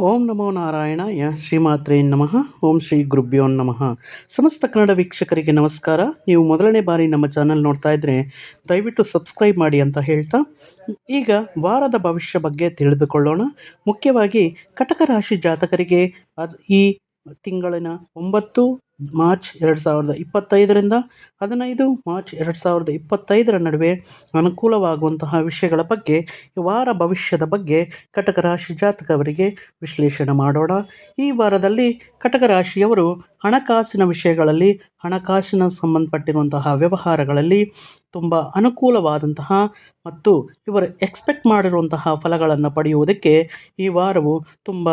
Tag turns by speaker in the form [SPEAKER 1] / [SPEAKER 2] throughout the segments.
[SPEAKER 1] ಓಂ ನಮೋ ನಾರಾಯಣ ನಾರಾಯಣಾಯ ಶ್ರೀಮಾತ್ರೇ ನಮಃ, ಓಂ ಶ್ರೀ ಗುರುಭ್ಯೋ ನಮಃ. ಸಮಸ್ತ ಕನ್ನಡ ವೀಕ್ಷಕರಿಗೆ ನಮಸ್ಕಾರ. ನೀವು ಮೊದಲನೇ ಬಾರಿ ನಮ್ಮ ಚಾನಲ್ ನೋಡ್ತಾ ಇದ್ದರೆ ದಯವಿಟ್ಟು ಸಬ್ಸ್ಕ್ರೈಬ್ ಮಾಡಿ ಅಂತ ಹೇಳ್ತಾ, ಈಗ ವಾರದ ಭವಿಷ್ಯ ಬಗ್ಗೆ ತಿಳಿದುಕೊಳ್ಳೋಣ. ಮುಖ್ಯವಾಗಿ ಕಟಕ ರಾಶಿ ಜಾತಕರಿಗೆ ಈ ತಿಂಗಳಿನ ಒಂಬತ್ತು ಮಾರ್ಚ್ ಎರಡು ಸಾವಿರದ ಇಪ್ಪತ್ತೈದರಿಂದ ಹದಿನೈದು ಮಾರ್ಚ್ ಎರಡು ಸಾವಿರದ ಇಪ್ಪತ್ತೈದರ ನಡುವೆ ಅನುಕೂಲವಾಗುವಂತಹ ವಿಷಯಗಳ ಬಗ್ಗೆ, ವಾರ ಭವಿಷ್ಯದ ಬಗ್ಗೆ ಕಟಕ ರಾಶಿ ಜಾತಕವರಿಗೆ ವಿಶ್ಲೇಷಣೆ ಮಾಡೋಣ. ಈ ವಾರದಲ್ಲಿ ಕಟಕ ರಾಶಿಯವರು ಹಣಕಾಸಿನ ವಿಷಯಗಳಲ್ಲಿ, ಹಣಕಾಸಿನ ಸಂಬಂಧಪಟ್ಟಿರುವಂತಹ ವ್ಯವಹಾರಗಳಲ್ಲಿ ತುಂಬ ಅನುಕೂಲವಾದಂತಹ ಮತ್ತು ಇವರು ಎಕ್ಸ್ಪೆಕ್ಟ್ ಮಾಡಿರುವಂತಹ ಫಲಗಳನ್ನು ಪಡೆಯುವುದಕ್ಕೆ ಈ ವಾರವು ತುಂಬ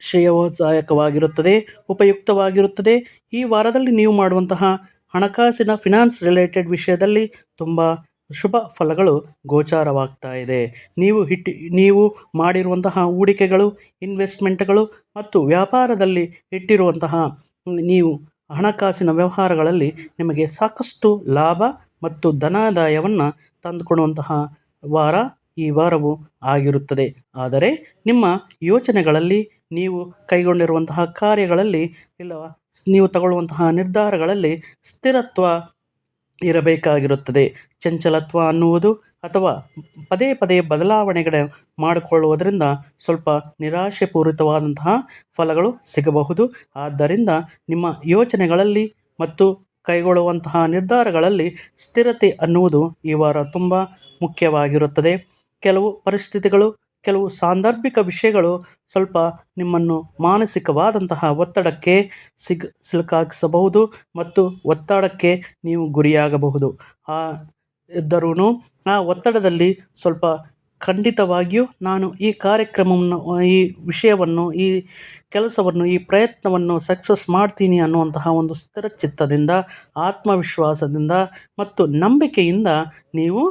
[SPEAKER 1] ಶ್ರೇಯೋದಾಯಕವಾಗಿರುತ್ತದೆ, ಉಪಯುಕ್ತವಾಗಿರುತ್ತದೆ. ಈ ವಾರದಲ್ಲಿ ನೀವು ಮಾಡುವಂತಹ ಹಣಕಾಸಿನ ಫಿನಾನ್ಸ್ ರಿಲೇಟೆಡ್ ವಿಷಯದಲ್ಲಿ ತುಂಬ ಶುಭ ಫಲಗಳು ಗೋಚಾರವಾಗ್ತಾ ಇದೆ. ನೀವು ಹಿಟ್ಟು ನೀವು ಮಾಡಿರುವಂತಹ ಹೂಡಿಕೆಗಳು, ಇನ್ವೆಸ್ಟ್ಮೆಂಟ್ಗಳು ಮತ್ತು ವ್ಯಾಪಾರದಲ್ಲಿ ಇಟ್ಟಿರುವಂತಹ ನೀವು ಹಣಕಾಸಿನ ವ್ಯವಹಾರಗಳಲ್ಲಿ ನಿಮಗೆ ಸಾಕಷ್ಟು ಲಾಭ ಮತ್ತು ಧನಾದಾಯವನ್ನು ತಂದುಕೊಡುವಂತಹ ವಾರ ಈ ವಾರವು ಆಗಿರುತ್ತದೆ. ಆದರೆ ನಿಮ್ಮ ಯೋಚನೆಗಳಲ್ಲಿ ನೀವು ಕೈಗೊಂಡಿರುವಂತಹ ಕಾರ್ಯಗಳಲ್ಲಿ ಇಲ್ಲ ನೀವು ತಗೊಳ್ಳುವಂತಹ ನಿರ್ಧಾರಗಳಲ್ಲಿ ಸ್ಥಿರತ್ವ ಇರಬೇಕಾಗಿರುತ್ತದೆ. ಚಂಚಲತ್ವ ಅನ್ನುವುದು ಅಥವಾ ಪದೇ ಪದೇ ಬದಲಾವಣೆಗಳ ಮಾಡಿಕೊಳ್ಳುವುದರಿಂದ ಸ್ವಲ್ಪ ನಿರಾಶೆಪೂರಿತವಾದಂತಹ ಫಲಗಳು ಸಿಗಬಹುದು. ಆದ್ದರಿಂದ ನಿಮ್ಮ ಯೋಚನೆಗಳಲ್ಲಿ ಮತ್ತು ಕೈಗೊಳ್ಳುವಂತಹ ನಿರ್ಧಾರಗಳಲ್ಲಿ ಸ್ಥಿರತೆ ಅನ್ನುವುದು ಈ ವಾರ ತುಂಬ ಮುಖ್ಯವಾಗಿರುತ್ತದೆ. ಕೆಲವು ಪರಿಸ್ಥಿತಿಗಳು ಕೆಲವು ಸಾಂದರ್ಭಿಕ ವಿಷಯಗಳು ಸ್ವಲ್ಪ ನಿಮ್ಮನ್ನು ಮಾನಸಿಕವಾದಂತಹ ಒತ್ತಡಕ್ಕೆ ಸಿಗ್, ಸಿಲುಕಾಗಿಸಬಹುದು ಮತ್ತು ಒತ್ತಡಕ್ಕೆ ನೀವು ಗುರಿಯಾಗಬಹುದು. ಆ ಇದ್ದರೂ ಆ ಒತ್ತಡದಲ್ಲಿ ಸ್ವಲ್ಪ ಖಂಡಿತವಾಗಿಯೂ ನಾನು ಈ ಕಾರ್ಯಕ್ರಮವನ್ನು, ಈ ವಿಷಯವನ್ನು, ಈ ಕೆಲಸವನ್ನು, ಈ ಪ್ರಯತ್ನವನ್ನು ಸಕ್ಸಸ್ ಮಾಡ್ತೀನಿ ಅನ್ನುವಂತಹ ಒಂದು ಸ್ಥಿರ ಚಿತ್ತದಿಂದ, ಆತ್ಮವಿಶ್ವಾಸದಿಂದ ಮತ್ತು ನಂಬಿಕೆಯಿಂದ ನೀವು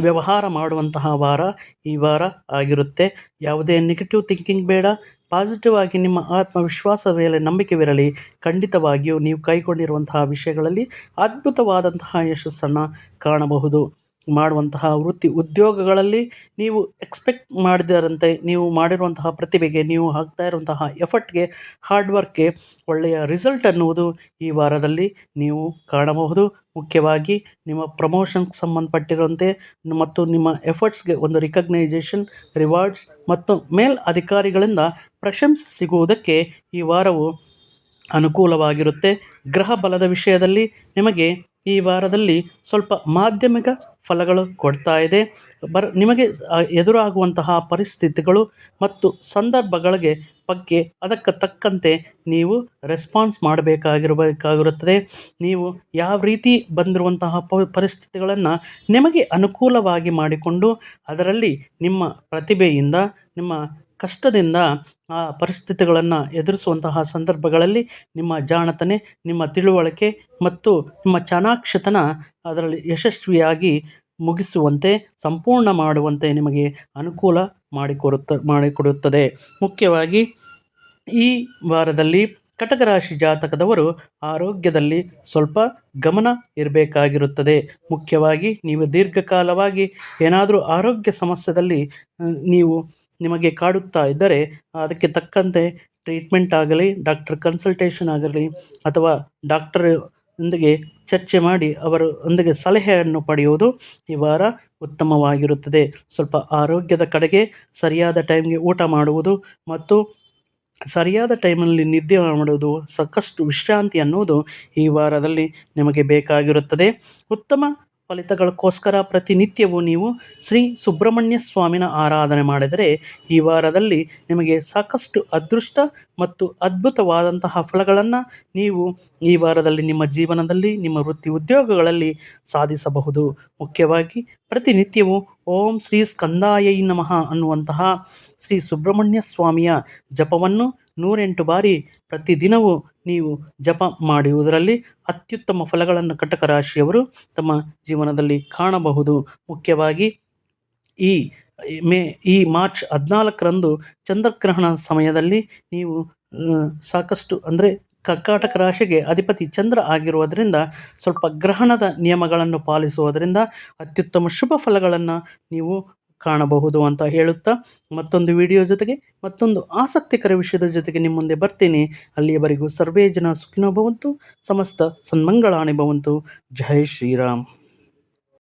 [SPEAKER 1] ವ್ಯವಹಾರ ಮಾಡುವಂತಹ ವಾರ ಈ ವಾರ ಆಗಿರುತ್ತೆ. ಯಾವುದೇ ನೆಗೆಟಿವ್ ಥಿಂಕಿಂಗ್ ಬೇಡ. ಪಾಸಿಟಿವ್ ಆಗಿ ನಿಮ್ಮ ಆತ್ಮವಿಶ್ವಾಸದ ಮೇಲೆ ನಂಬಿಕೆವಿರಲಿ ಖಂಡಿತವಾಗಿಯೂ ನೀವು ಕೈಗೊಂಡಿರುವಂತಹ ವಿಷಯಗಳಲ್ಲಿ ಅದ್ಭುತವಾದಂತಹ ಯಶಸ್ಸನ್ನು ಕಾಣಬಹುದು. ಮಾಡುವಂತಹ ವೃತ್ತಿ ಉದ್ಯೋಗಗಳಲ್ಲಿ ನೀವು ಎಕ್ಸ್ಪೆಕ್ಟ್ ಮಾಡಿದರಂತೆ, ನೀವು ಮಾಡಿರುವಂತಹ ಪ್ರತಿಭೆಗೆ, ನೀವು ಹಾಕ್ತಾ ಇರುವಂತಹ ಎಫರ್ಟ್ಗೆ ಹಾರ್ಡ್ ವರ್ಕ್ಗೆ ಒಳ್ಳೆಯ ರಿಸಲ್ಟ್ ಅನ್ನುವುದು ಈ ವಾರದಲ್ಲಿ ನೀವು ಕಾಣಬಹುದು. ಮುಖ್ಯವಾಗಿ ನಿಮ್ಮ ಪ್ರಮೋಷನ್ಗೆ ಸಂಬಂಧಪಟ್ಟಿರುವಂತೆ ಮತ್ತು ನಿಮ್ಮ ಎಫರ್ಟ್ಸ್ಗೆ ಒಂದು ರಿಕಗ್ನೈಜೇಷನ್ ರಿವಾರ್ಡ್ಸ್ ಮತ್ತು ಮೇಲ್ ಅಧಿಕಾರಿಗಳಿಂದ ಪ್ರಶಂಸೆ ಸಿಗುವುದಕ್ಕೆ ಈ ವಾರವು ಅನುಕೂಲವಾಗಿರುತ್ತೆ. ಗ್ರಹ ಬಲದ ವಿಷಯದಲ್ಲಿ ನಿಮಗೆ ಈ ವಾರದಲ್ಲಿ ಸ್ವಲ್ಪ ಮಾಧ್ಯಮಿಕ ಫಲಗಳು ಕೊಡ್ತಾ ಇದೆ. ಬರ, ನಿಮಗೆ ಎದುರಾಗುವಂತಹ ಪರಿಸ್ಥಿತಿಗಳು ಮತ್ತು ಸಂದರ್ಭಗಳಿಗೆ ಬಗ್ಗೆ ಅದಕ್ಕೆ ತಕ್ಕಂತೆ ನೀವು ರೆಸ್ಪಾನ್ಸ್ ಮಾಡಬೇಕಾಗಿರಬೇಕಾಗಿರುತ್ತದೆ. ನೀವು ಯಾವ ರೀತಿ ಬಂದಿರುವಂತಹ ಪರಿಸ್ಥಿತಿಗಳನ್ನು ನಿಮಗೆ ಅನುಕೂಲವಾಗಿ ಮಾಡಿಕೊಂಡು ಅದರಲ್ಲಿ ನಿಮ್ಮ ಪ್ರತಿಭೆಯಿಂದ, ನಿಮ್ಮ ಕಷ್ಟದಿಂದ ಆ ಪರಿಸ್ಥಿತಿಗಳನ್ನು ಎದುರಿಸುವಂತಹ ಸಂದರ್ಭಗಳಲ್ಲಿ ನಿಮ್ಮ ಜಾಣತನೆ, ನಿಮ್ಮ ತಿಳುವಳಿಕೆ ಮತ್ತು ನಿಮ್ಮ ಚಾಣಾಕ್ಷತನ ಅದರಲ್ಲಿ ಯಶಸ್ವಿಯಾಗಿ ಮುಗಿಸುವಂತೆ, ಸಂಪೂರ್ಣ ಮಾಡುವಂತೆ ನಿಮಗೆ ಅನುಕೂಲ ಮಾಡಿಕೊಡುತ್ತ ಮಾಡಿಕೊಡುತ್ತದೆ. ಮುಖ್ಯವಾಗಿ, ಈ ವಾರದಲ್ಲಿ ಕಟಕ ರಾಶಿ ಜಾತಕದವರು ಆರೋಗ್ಯದಲ್ಲಿ ಸ್ವಲ್ಪ ಗಮನ ಇರಬೇಕಾಗಿರುತ್ತದೆ. ಮುಖ್ಯವಾಗಿ, ನೀವು ದೀರ್ಘಕಾಲವಾಗಿ ಏನಾದರೂ ಆರೋಗ್ಯ ಸಮಸ್ಯೆದಲ್ಲಿ ನೀವು ನಿಮಗೆ ಕಾಡುತ್ತಾ ಇದ್ದರೆ ಅದಕ್ಕೆ ತಕ್ಕಂತೆ ಟ್ರೀಟ್ಮೆಂಟ್ ಆಗಲಿ ಡಾಕ್ಟರ್ ಕನ್ಸಲ್ಟೇಷನ್ ಆಗಲಿ ಅಥವಾ ಡಾಕ್ಟರ್ ಒಂದಿಗೆ ಚರ್ಚೆ ಮಾಡಿ ಅವರು ಒಂದಿಗೆ ಸಲಹೆಯನ್ನು ಪಡೆಯುವುದು ಈ ವಾರ ಉತ್ತಮವಾಗಿರುತ್ತದೆ. ಸ್ವಲ್ಪ ಆರೋಗ್ಯದ ಕಡೆಗೆ ಸರಿಯಾದ ಟೈಮ್ಗೆ ಊಟ ಮಾಡುವುದು ಮತ್ತು ಸರಿಯಾದ ಟೈಮಲ್ಲಿ ನಿದ್ದೆ ಮಾಡುವುದು ಸಾಕಷ್ಟು ವಿಶ್ರಾಂತಿ ಅನ್ನುವುದು ಈ ವಾರದಲ್ಲಿ ನಿಮಗೆ ಬೇಕಾಗಿರುತ್ತದೆ. ಉತ್ತಮ ಫಲಿತಗಳಕ್ಕೋಸ್ಕರ ಪ್ರತಿನಿತ್ಯವೂ ನೀವು ಶ್ರೀ ಸುಬ್ರಹ್ಮಣ್ಯ ಸ್ವಾಮಿನ ಆರಾಧನೆ ಮಾಡಿದರೆ ಈ ವಾರದಲ್ಲಿ ನಿಮಗೆ ಸಾಕಷ್ಟು ಅದೃಷ್ಟ ಮತ್ತು ಅದ್ಭುತವಾದಂತಹ ಫಲಗಳನ್ನು ನೀವು ಈ ವಾರದಲ್ಲಿ ನಿಮ್ಮ ಜೀವನದಲ್ಲಿ, ನಿಮ್ಮ ವೃತ್ತಿ ಉದ್ಯೋಗಗಳಲ್ಲಿ ಸಾಧಿಸಬಹುದು. ಮುಖ್ಯವಾಗಿ ಪ್ರತಿನಿತ್ಯವೂ ಓಂ ಶ್ರೀ ಸ್ಕಂದಾಯೈ ನಮಃ ಅನ್ನುವಂತಹ ಶ್ರೀ ಸುಬ್ರಹ್ಮಣ್ಯ ಸ್ವಾಮಿಯ ಜಪವನ್ನು ನೂರೆಂಟು ಬಾರಿ ಪ್ರತಿದಿನವೂ ನೀವು ಜಪ ಮಾಡುವುದರಲ್ಲಿ ಅತ್ಯುತ್ತಮ ಫಲಗಳನ್ನು ಕಟಕ ರಾಶಿಯವರು ತಮ್ಮ ಜೀವನದಲ್ಲಿ ಕಾಣಬಹುದು. ಮುಖ್ಯವಾಗಿ ಈ ಮೇ, ಈ ಮಾರ್ಚ್ ಹದಿನಾಲ್ಕರಂದು ಚಂದ್ರಗ್ರಹಣ ಸಮಯದಲ್ಲಿ ನೀವು ಸಾಕಷ್ಟು ಅಂದರೆ ಕರ್ಕಾಟಕ ರಾಶಿಗೆ ಅಧಿಪತಿ ಚಂದ್ರ ಆಗಿರುವುದರಿಂದ ಸ್ವಲ್ಪ ಗ್ರಹಣದ ನಿಯಮಗಳನ್ನು ಪಾಲಿಸುವುದರಿಂದ ಅತ್ಯುತ್ತಮ ಶುಭ ಫಲಗಳನ್ನು ನೀವು ಕಾಣಬಹುದು ಅಂತ ಹೇಳುತ್ತಾ ಮತ್ತೊಂದು ವಿಡಿಯೋ ಜೊತೆಗೆ ಮತ್ತೊಂದು ಆಸಕ್ತಿಕರ ವಿಷಯದ ಜೊತೆಗೆ ನಿಮ್ಮ ಮುಂದೆ ಬರ್ತೀನಿ. ಅಲ್ಲಿಯವರೆಗೂ ಸರ್ವೇ ಜನ ಸುಖಿನೋ ಭವಂತು, ಸಮಸ್ತ ಸನ್ಮಂಗಳಾಣಿ ಭವಂತು. ಜೈ ಶ್ರೀರಾಮ್.